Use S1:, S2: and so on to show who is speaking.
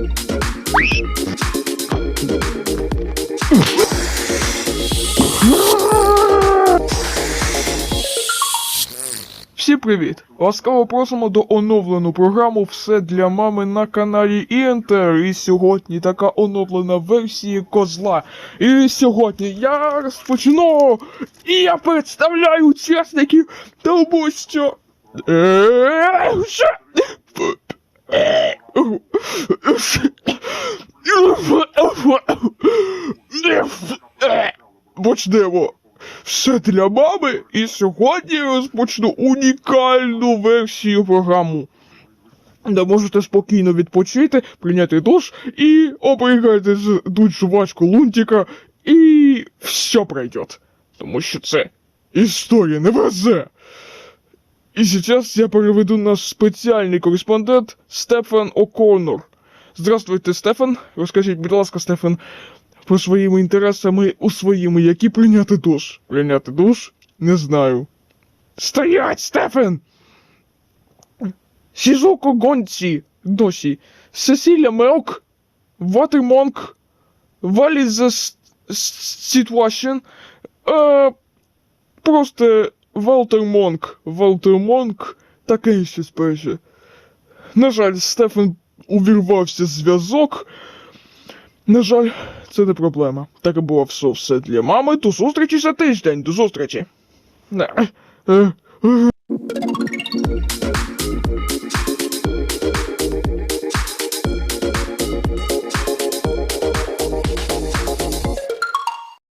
S1: Всім привіт! Ласкаво просимо до оновлену програму Все для мами на каналі ІНТР. І сьогодні така оновлена версія козла. І сьогодні я розпочну. І я представляю учасників, тому що. Е? Почнемо. Все для мами, і сьогодні я розпочну унікальну версію програму. Де можете спокійно відпочити, прийняти душ і обригати з дуть жвачку лунтика, і все пройде. Тому що це історія не везе. І зараз я переведу наш спеціальний кореспондент Стефан О'Коннор. Здравствуйте, Стефан. Розкажіть, будь ласка, Стефан, про своїми інтересами у своїми, які прийняти душ. Прийняти душ? Не знаю. Стоять, Стефан! Сізоко Гонці, досі. Сесіля Мелк, Ватермонк, Валі за Situation, е, просто Валтер Монк, Валтер Монк, таке щось перше. На жаль, Стефан увірвався зв'язок. На жаль, це не проблема. Так і було все, все для мами. До зустрічі за тиждень. До зустрічі.